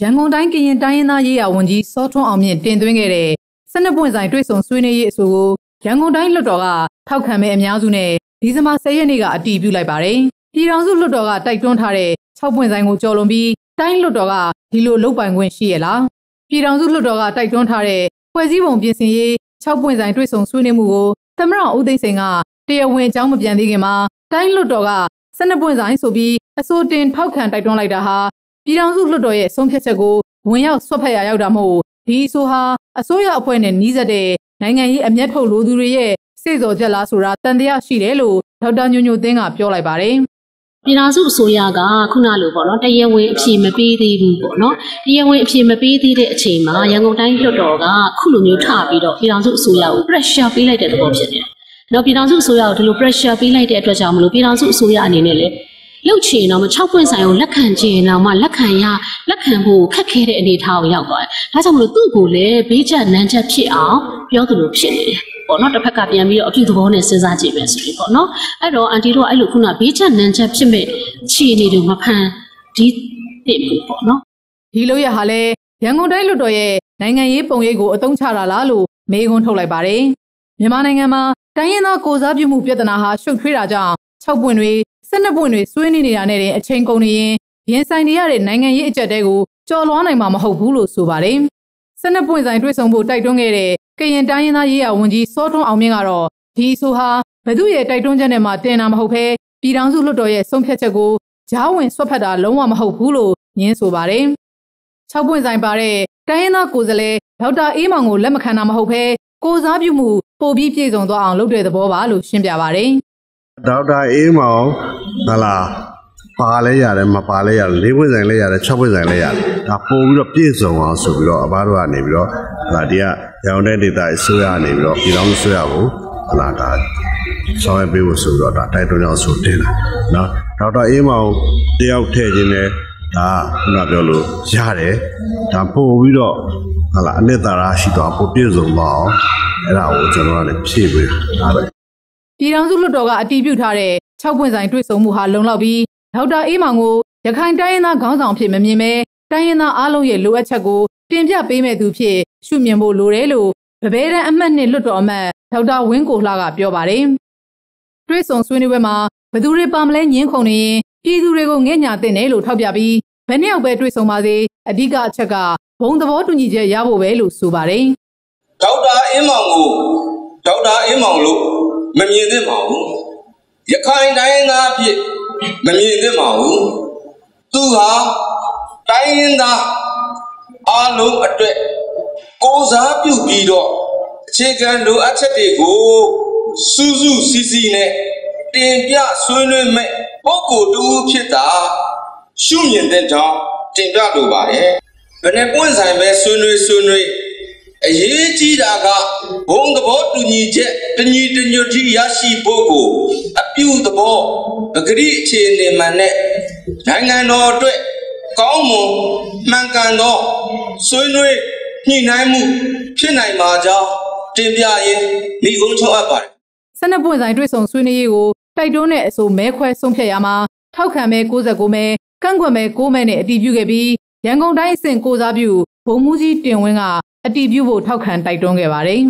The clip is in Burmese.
ရန်ကုန်တိုင်းကရင်တိုင်းရင်းသားရေးရာဝန်ကြီးစောထွန်းအောင်မြင့်တင်သွင်းခဲ့တဲ့12ပွင့်ဆိုင်တွေ့ဆုံဆွေးနွေးရေးအဆိုကိုရန်ကုန်တိုင်းလွှတ်တော်ကထောက်ခံမဲ့အများစုနဲ့ဒီဇင်ဘာ10ရက်နေ့ကအတည်ပြုလိုက်ပါတယ်။ပြည်ထောင်စုလွှတ်တော်ကတိုက်တွန်းထားတဲ့6ပွင့်ဆိုင်ကိုကြော်လွန်ပြီးတိုင်းလွှတ်တော်ကဒီလိုလုပ်ပိုင်ခွင့်ရှိရလား။ပြည်ထောင်စုလွှတ်တော်ကတိုက်တွန်းထားတဲ့ဖွဲ့စည်းပုံပြင်ဆင်ရေး6ပွင့်ဆိုင်တွေ့ဆုံဆွေးနွေးမှုကိုသမရဦးသိန်းစိန်ကတရားဝင်အကြောင်းမပြန်သေးခင်မှာတိုင်းလွှတ်တော်က12ပွင့်ဆိုင်ဆိုပြီးအစိုးတင်ထောက်ခံတိုက်တွန်းလိုက်တာဟာ ပြည်ထောင်စုလွှတ်တော်ရဲ့ဆုံးဖြတ်ချက်ကိုဝင်ရောက်ဆွတ်ဖက်ရရောက်တာမို့ဒီအဆိုဟာအစိုးရအဖွဲ့နဲ့နှီးစပ်တဲ့နိုင်ငံရေးအမျက်ထုတ်လိုသူတွေရဲ့စေစော်ချက်လားဆိုတာတန်တရားရှိတယ်လို့ဒေါက်တာညိုညိုသင်းကပြောလိုက်ပါတယ်ပြည်ထောင်စုအစိုးရကခုနလိုပေါ့နော်တရားဝင်အဖြေမပေးသေးဘူးပေါ့နော်တရားဝင်အဖြေမပေးသေးတဲ့အချိန်မှာရန်ကုန်တိုင်းလွှတ်တော်ကခုလိုမျိုးထပြီးတော့ပြည်ထောင်စုအစိုးရကို pressure ပေးလိုက်တဲ့သဘောဖြစ်နေတယ်။တော့ပြည်ထောင်စုအစိုးရကိုဒီလို pressure ပေးလိုက်တဲ့အတွက်ကြောင့်မလို့ပြည်ထောင်စုအစိုးရအနေနဲ့လည်း လှုပ်ချင်တော့မှ6ပွင့်ဆိုင်ကိုလက်ခံချင်တော့မှလက်ခံရလက်ခံဖို့ခက်ခဲတဲ့အနေအထားကိုရောက်သွားတယ်။ဒါကြောင့်မလို့သူ့ကိုလည်းဘေးကျနန်းချက်ဖြစ်အောင်ပြောသလိုဖြစ်နေတယ်။ပေါ့နော်တစ်ဖက်ကပြန်ပြီးတော့အပြုသဘောနဲ့စဉ်းစားကြည့်မယ်ဆိုရင်ပေါ့နော်အဲ့တော့အန်တီတို့ကအဲ့လိုခုနဘေးချက်နန်းချက်ဖြစ်မဲ့ခြေအနေတွေမဖန်ဒီတည်ဘူးပေါ့နော်ဒီလိုရဟာလဲရန်ကုန်တိုင်းလွှတ်တော်ရဲ့နိုင်ငံရေးပုံရိပ်ကိုအသုံးချတာလားလို့မေးခွန်းထုတ်လိုက်ပါတယ်မြန်မာနိုင်ငံမှာတိုင်းရင်းသားကိုစားပြုမှုပြဿနာဟာရှုပ်ထွေးတာကြောင့်6ပွင့်တွေ 12ပွင့်တွေဆွေးနွေးနေတာနဲ့အချိန်ကုန်နေရင်ရင်ဆိုင်နေရတဲ့နိုင်ငံရေးအကြက်တဲကိုကြော်လွှားနိုင်မှာမဟုတ်ဘူးလို့ဆိုပါတယ်12ပွင့်ဆိုင်တွေ့ဆုံဖို့တိုက်တွန်းခဲ့တဲ့ကရင်တိုင်းရင်းသားရေးရာဝန်ကြီးစောထွန်းအောင်မြင့်ကတော့ဒီဆိုဟာဘသူရဲ့တိုက်တွန်းချက်နဲ့မှတင်တာမဟုတ်ဘဲပြည်ထောင်စုလွှတ်တော်ရဲ့ဆုံးဖြတ်ချက်ကိုကြားဝင်ဆွတ်ဖက်တာလုံးဝမဟုတ်ဘူးလို့ညင်းဆိုပါတယ်။၆ပွင့်ဆိုင်ပါတဲ့တိုင်းရင်းသားကိုယ်စားလှယ်ဒေါက်တာအေးမောင်ကိုလက်မခံတာမဟုတ်ဘဲကိုစားပြုမှုပိုပြီးပြည့်စုံသွားအောင်လုပ်တဲ့သဘောပါလို့ရှင်းပြပါတယ်။ ဒေါက်တာအေးမောင်ဟလာပါလဲရတယ်မပါလဲရတယ်၄ပွင့်ဆိုင်လဲရတယ်၆ပွင့်ဆိုင်လဲရတယ်ဒါပို့ပြီးတော့ပြည့်စုံအောင်ဆိုပြီးတော့အဘတို့ကနေပြီးတော့ဟာဒီကရောင်တဲ့ဒေတာအစိုးရနေပြီးတော့ပြည်တော်အစိုးရကိုဟလာဒါဆောင်ရွက်ပေးဖို့ဆိုတော့ဒါတိုက်တွန်းကြောင်းဆိုတင်လာနော်ဒေါက်တာအေးမောင်တယောက်ထည့်ခြင်းနဲ့ဒါခုနပြောလို့ရတယ်ဒါပို့ပြီးတော့ဟလာအနှစ်သာရရှိတော့ပို့ပြည့်စုံတော့အောင်အဲ့ဒါကိုကျွန်တော်ကလည်းဖြည့်ပေးတာပဲ ပြည်ထောင်စုလွှတ်တော်ကအတည်ပြုထားတဲ့6ပွင့်ဆိုင်တွေ့ဆုံမှုဟာလုံလောက်ပြီးဒေါက်တာအေးမောင်ကိုရခိုင်တိုင်းရင်းသားခေါင်းဆောင်ဖြစ်မမြင်ပဲတိုင်းရင်းသားအားလုံးရဲ့လိုအပ်ချက်ကိုတင်ပြပေးမဲ့သူဖြစ်ရှုမြင်ဖို့လိုတယ်လို့ဗဘဲတန်းအမှတ်နှစ်လွတ်တော်အမတ်ဒေါက်တာဝင်းကိုလှကပြောပါတယ်။တွဲဆုံဆွေးနွေးပွဲမှာဘသူတွေပါမလဲညင်းခုန်နေရင်ပြည်သူတွေကိုငဲ့ညာတင်တယ်လို့ထောက်ပြပြီးဘယ်နှစ်ယောက်ပဲတွဲဆုံပါစေအဓိကအချက်ကဘုံသဘောတူညီချက်ရဖို့ပဲလို့ဆိုပါတယ်။ဒေါက်တာအင်းမောင်ကိုဒေါက်တာအင်းမောင်လို့ မမြင်သင့်ပါဘူး။ရခိုင်တိုင်းသားဖြစ်မမြင်သင့်ပါဘူးသူဟာတိုင်းရင်းသားအားလုံးအတွက်ကိုစားပြုပြီးတော့အခြေခံလိုအပ်ချက်တွေကိုစူးစူးစီးစီးနဲ့တင်ပြဆွေးနွေးမဲ့ပုဂ္ဂိုလ်တူဖြစ်တာရှုမြင်တဲ့ကြောင့်တင်ပြလိုပါတယ်ဘယ်နဲ့ပွင့်ဆိုင်ပဲဆွေးနွေးဆွေးနွေး အရေးကြီးတာကဘုံသဘောတူညီချက်တညီတညွတ်ကြီးရရှိဖို့ကိုအပြုသဘောပဂရိအခြေအနေမှန်နဲ့နိုင်ငံတော်အတွက်ကောင်းမွန်မှန်ကန်သောဆွေးနွေးညှိနှိုင်းမှုဖြစ်နိုင်ပါကြောင်းတင်ပြရင်းမိကုန်းချုပ်အပ်ပါတယ်ဆနပွင့်ဆိုင်တွေ့ဆုံဆွေးနွေးရေးကိုတိုက်တွန်းတဲ့အဆိုမဲခွဲဆုံးဖြတ်ရမှာထောက်ခံမဲ69မဲကန့်ကွက်မဲ9မဲနဲ့အတည်ပြုခဲ့ပြီးရန်ကုန်တိုင်းအဆင့်ကိုစားပြုဘုံမူကြီးတင်ဝင်းက အတည်ပြုဖို့ထောက်ခံတိုက်တွန်းခဲ့ပါတယ်